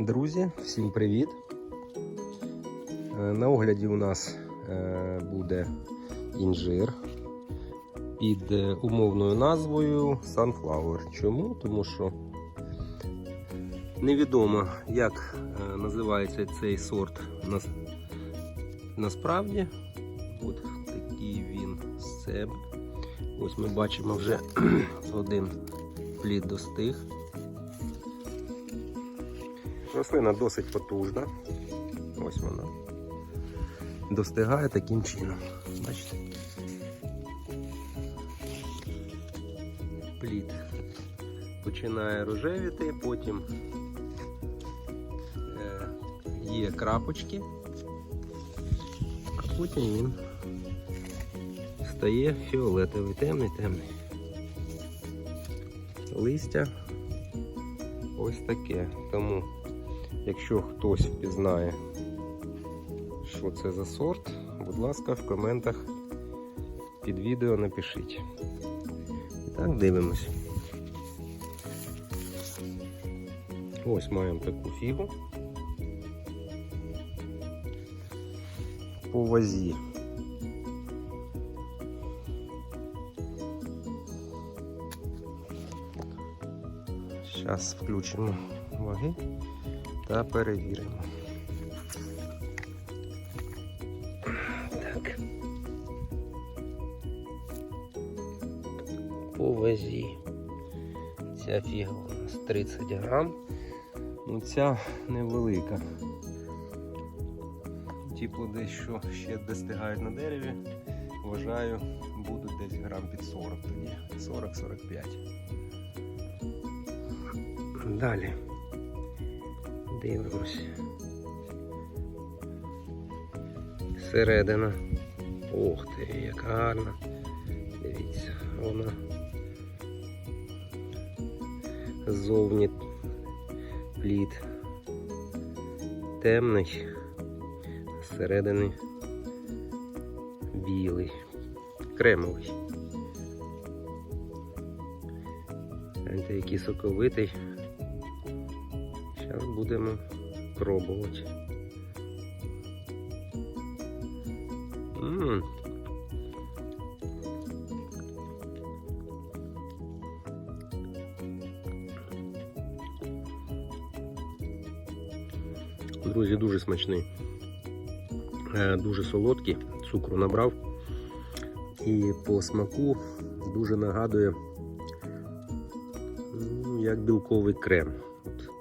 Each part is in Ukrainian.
Друзі, всім привіт! Е, На огляді у нас е, буде інжир під е, умовною назвою Sunflower. Чому? Тому що невідомо, як називається цей сорт насправді. От такий він з себе. Ось ми бачимо вже один плід достиг. Рослина досить потужна. Ось вона. Достигає таким чином. Бачите? Плід починає рожевіти, потім е, є крапочки, а потім він стає фіолетовий, темний, темний. Листя ось таке. Тому Якщо хтось впізнає, що це за сорт, будь ласка, в коментах під відео напишіть. Так, дивимось. Ось маємо таку фігу. По вазі. Зараз включимо ваги та перевіримо. Так. По вазі. Ця фіга у нас 30 грам. Ну ця невелика. Ті плоди, що ще достигають на дереві, вважаю, будуть десь грам під 40 тоді. 40-45. Далі. Дивимось. Середина. Ох ти, яка гарна. Дивіться, вона ззовні плід темний, зсередини білий, кремовий. Гляньте, який соковитий. Зараз будемо пробувати. М. Друзі, дуже смачний, Е, дуже солодкий, цукру набрав і по смаку дуже нагадує як білковий крем.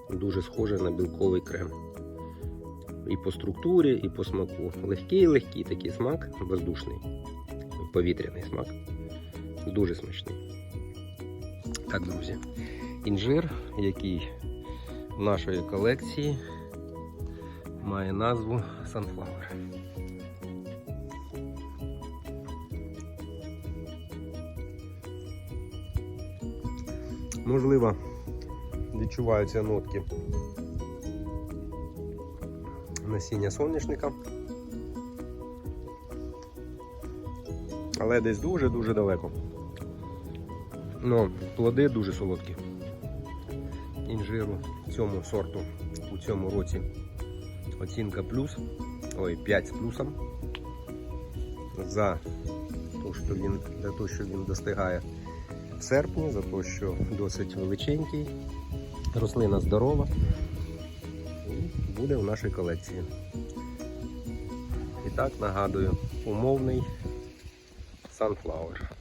Дуже схоже на білковий крем. І по структурі, і по смаку. Легкий-легкий такий смак, воздушний, повітряний смак. Дуже смачний. Так, друзі, інжир, який в нашої колекції має назву Sunflower. Можливо, відчуваються нотки насіння соняшника. Але десь дуже-дуже далеко. Ну, плоди дуже солодкі. Інжиру цьому сорту у цьому році оцінка плюс, ой, 5 з плюсом. За те, що він, за те, що він достигає в серпні, за те, що досить величенький, рослина здорова і буде в нашій колекції. І так нагадую, умовний Sunflower.